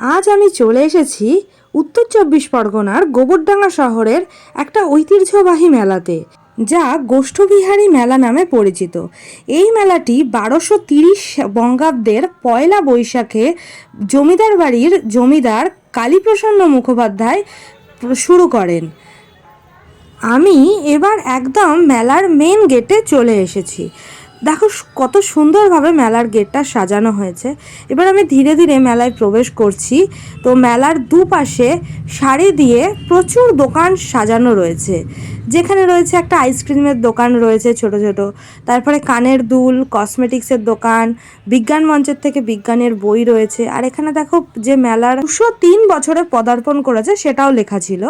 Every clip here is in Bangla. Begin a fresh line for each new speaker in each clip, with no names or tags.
আজ আমি চলে এসেছি উত্তর চব্বিশ পরগনার গোবরডাঙ্গা শহরের একটা ঐতিহ্যবাহী মেলাতে, যা গোষ্ঠবিহারী মেলা নামে পরিচিত। এই মেলাটি বারোশো তিরিশ বঙ্গাব্দের পয়লা বৈশাখে জমিদার বাড়ির জমিদার কালীপ্রসন্ন মুখোপাধ্যায় শুরু করেন। আমি এবার একদম মেলার মেন গেটে চলে এসেছি। দেখো কত সুন্দরভাবে মেলার গেটটা সাজানো হয়েছে। এবার আমি ধীরে ধীরে মেলায় প্রবেশ করছি। তো মেলার দুপাশে সারি দিয়ে প্রচুর দোকান সাজানো রয়েছে। যেখানে রয়েছে একটা আইসক্রিমের দোকান রয়েছে ছোট ছোট। তারপরে কানের দুল কসমেটিক্সের দোকান, বিজ্ঞান মঞ্চের থেকে বিজ্ঞানের বই রয়েছে। আর এখানে দেখো যে মেলার দুশো তিন বছরে পদার্পণ করেছে সেটাও লেখা ছিল।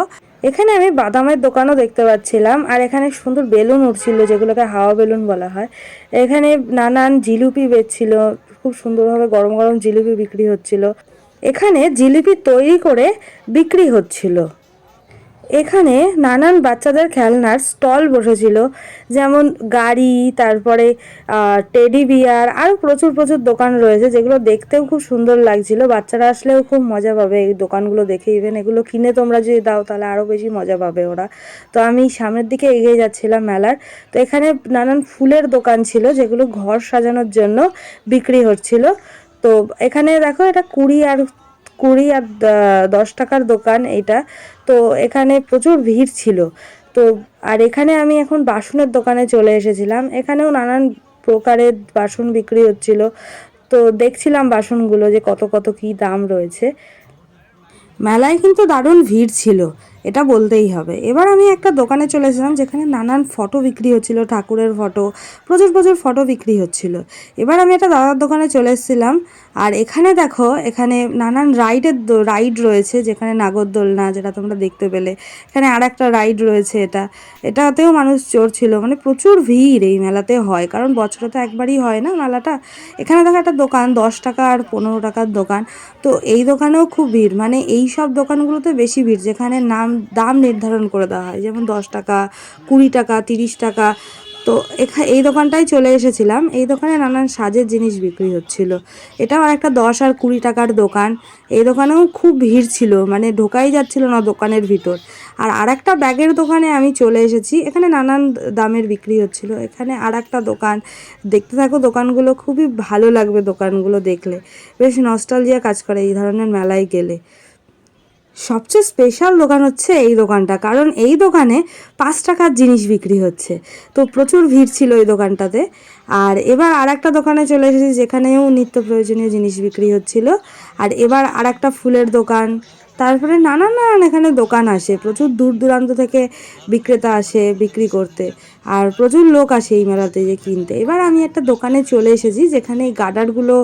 এখানে আমি বাদামের দোকানও দেখতে পাচ্ছিলাম, আর এখানে সুন্দর বেলুন উঠছিল, যেগুলোকে হাওয়া বেলুন বলা হয়। এখানে নানান জিলিপি বেচছিল, খুব সুন্দরভাবে গরম গরম জিলিপি বিক্রি হচ্ছিল। এখানে জিলিপি তৈরি করে বিক্রি হচ্ছিল। এখানে নানান বাচ্চাদের খেলনার স্টল বসেছিল। যেমন গাড়ি, তারপরে টেডি বিয়ার আরও প্রচুর প্রচুর দোকান রয়েছে যেগুলো দেখতেও খুব সুন্দর লাগছিল। বাচ্চারা আসলেও খুব মজা পাবে এই দোকানগুলো দেখে। ইভেন এগুলো কিনে তোমরা যদি দাও, তাহলে আরও বেশি মজা পাবে ওরা। তো আমি সামনের দিকে এগিয়ে যাচ্ছিলাম মেলার। তো এখানে নানান ফুলের দোকান ছিল যেগুলো ঘর সাজানোর জন্য বিক্রি হচ্ছিল। তো এখানে দেখো, এটা কুড়ি আর কুড়ি আর দশ টাকার দোকান এটা। তো এখানে প্রচুর ভিড় ছিল। তো, আর এখানে আমি এখন বাসনের দোকানে চলে এসেছিলাম। এখানেও নানান প্রকারের বাসন বিক্রি হচ্ছিল। তো দেখছিলাম বাসনগুলো যে কত কত কি দাম রয়েছে। মেলায় কিন্তু দারুণ ভিড় ছিল। এটা বলতেই হবে। এবার আমি একটা দোকানে চলে এসেছিলাম যেখানে নানান ফটো বিক্রি হচ্ছিল, ঠাকুরের ফটো, প্রচুর প্রচুর ফটো বিক্রি হচ্ছিল। এবার আমি একটা দাদার দোকানে চলে এসেছিলাম আর এখানে দেখো, এখানে নানান রাইডের রাইড রয়েছে যেখানে নাগরদোলনা যেটা তোমরা দেখতে পেলে। এখানে আর একটা রাইড রয়েছে এটা। এটাতেও মানুষ চড়ছিল মানে প্রচুর ভিড় এই মেলাতে হয়, কারণ বছরে তো একবারই হয় না মেলাটা। এখানে দেখো একটা দোকান, দশ টাকা আর পনেরো টাকার দোকান। তো এই দোকানেও খুব ভিড় মানে এই সব দোকানগুলোতে বেশি ভিড়, যেখানে নাম দাম নির্ধারণ করে দেওয়া হয়। যেমন দশ টাকা, কুড়ি টাকা, তিরিশ টাকা। তো এখা, এই দোকানটায় চলে এসেছিলাম। এই দোকানে নানান সাজের জিনিস বিক্রি হচ্ছিল। এটাও আর একটা দশ আর কুড়ি টাকার দোকান। এই দোকানেও খুব ভিড় ছিল। মানে ঢোকাই যাচ্ছিল না দোকানের ভিতর। আর আরেকটা ব্যাগের দোকানে আমি চলে এসেছি। এখানে নানান দামের বিক্রি হচ্ছিল। এখানে আর একটা দোকান। দেখতে থাকো, দোকানগুলো খুবই ভালো লাগবে দোকানগুলো দেখলে। বেশ নস্টালজিয়া কাজ করে এই ধরনের মেলায় গেলে। সবচেয়ে স্পেশাল দোকান হচ্ছে এই দোকানটা, কারণ এই দোকানে পাঁচ টাকার জিনিস বিক্রি হচ্ছে। তো প্রচুর ভিড় ছিল এই দোকানটাতে। আর এবার আর একটা দোকানে চলে এসেছি, যেখানেও নিত্য প্রয়োজনীয় জিনিস বিক্রি হচ্ছিল। আর এবার আর একটা ফুলের দোকান তারপরে নানান নানান এখানে দোকান আসে, প্রচুর দূর দূরান্ত থেকে বিক্রেতা আসে বিক্রি করতে, আর প্রচুর লোক আসে এই মেলাতে যে কিনতে। এবার আমি একটা দোকানে চলে এসেছি, যেখানে এই গার্ডারগুলো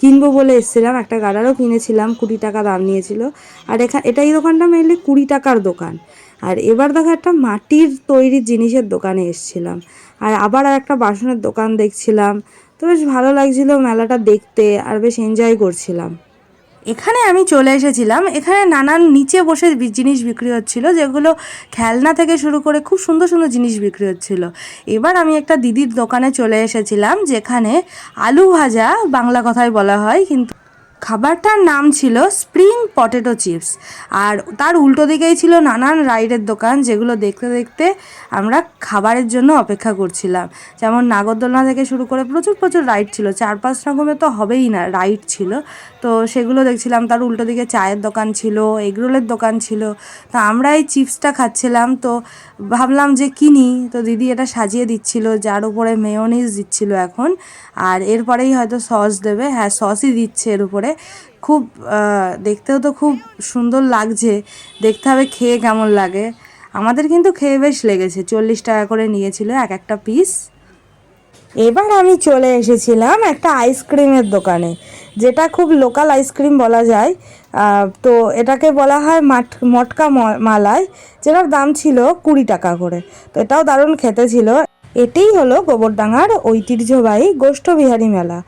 কিনবো বলে এসেছিলাম, একটা গার্ডারও কিনেছিলাম, কুড়ি টাকা দাম নিয়েছিল। আর এখানে এটা এই দোকানটা মেনলি কুড়ি টাকার দোকান। আর এবার দেখো একটা মাটির তৈরি জিনিসের দোকানে এসেছিলাম। আর আবার আর একটা বাসনের দোকান দেখছিলাম। তো বেশ ভালো লাগছিল মেলাটা দেখতে, আর বেশ এনজয় করছিলাম। এখানে আমি চলে এসেছিলাম। এখানে নানান নিচে বসে জিনিস বিক্রি হচ্ছিল, যেগুলো খেলনা থেকে শুরু করে খুব সুন্দর সুন্দর জিনিস বিক্রি হচ্ছিল। এবার আমি একটা দিদির দোকানে চলে এসেছিলাম, যেখানে আলু ভাজা বাংলা কথায় বলা হয়, কিন্তু খাবারটার নাম ছিল স্প্রিং পটেটো চিপস। আর তার উল্টো দিকেই ছিল নানান রাইডের দোকান, যেগুলো দেখতে দেখতে আমরা খাবারের জন্য অপেক্ষা করছিলাম। যেমন নাগরদোলনা থেকে শুরু করে প্রচুর প্রচুর রাইড ছিল, চার পাঁচ রকমের তো হবেই না রাইড ছিল। তো সেগুলো দেখছিলাম, তার উল্টো দিকে চায়ের দোকান ছিল এগরোলের দোকান ছিল। তো আমরা এই চিপসটা খাচ্ছিলাম, তো ভাবলাম যে কিনি। তো দিদি এটা সাজিয়ে দিচ্ছিল, যার উপরে মেয়োনিজ দিচ্ছিল এখন। আর এরপরেই হয়তো সস দেবে। হ্যাঁ সসই দিচ্ছে এর উপরে। খুব দেখতেও তো খুব সুন্দর লাগছে। দেখতে হবে খেয়ে কেমন লাগে। আমাদের কিন্তু খেয়ে বেশ লেগেছে, চল্লিশ টাকা করে নিয়েছিল এক একটা পিস এবার আমি চলে এসেছিলাম একটা আইসক্রিমের দোকানে, যেটা খুব লোকাল আইসক্রিম বলা যায়। তো এটাকে বলা হয় মাট মটকা ম- মালাই, যেটার দাম ছিল কুড়ি টাকা করে। তো এটাও দারুণ খেতে ছিল। এটাই হলো গোবরডাঙ্গার ঐতিহ্যবাহী গোষ্ঠবিহারী মেলা।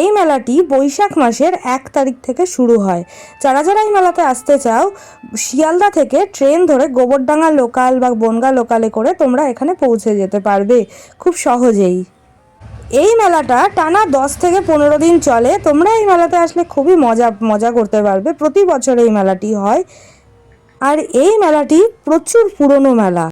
এই মেলাটি বৈশাখ মাসের এক তারিখ থেকে শুরু হয়। যারা যারা এই মেলাতে আসতে চাও, শিয়ালদা থেকে ট্রেন ধরে গোবরডাঙ্গা লোকাল বা বনগা লোকালে করে তোমরা এখানে পৌঁছে যেতে পারবে, খুব সহজেই। এই মেলাটা টানা দশ থেকে পনেরো দিন চলে। তোমরা এই মেলাতে আসলে খুবই মজা মজা করতে পারবে। প্রতি বছর এই মেলাটি হয়। আর এই মেলাটি প্রচুর পুরনো মেলা।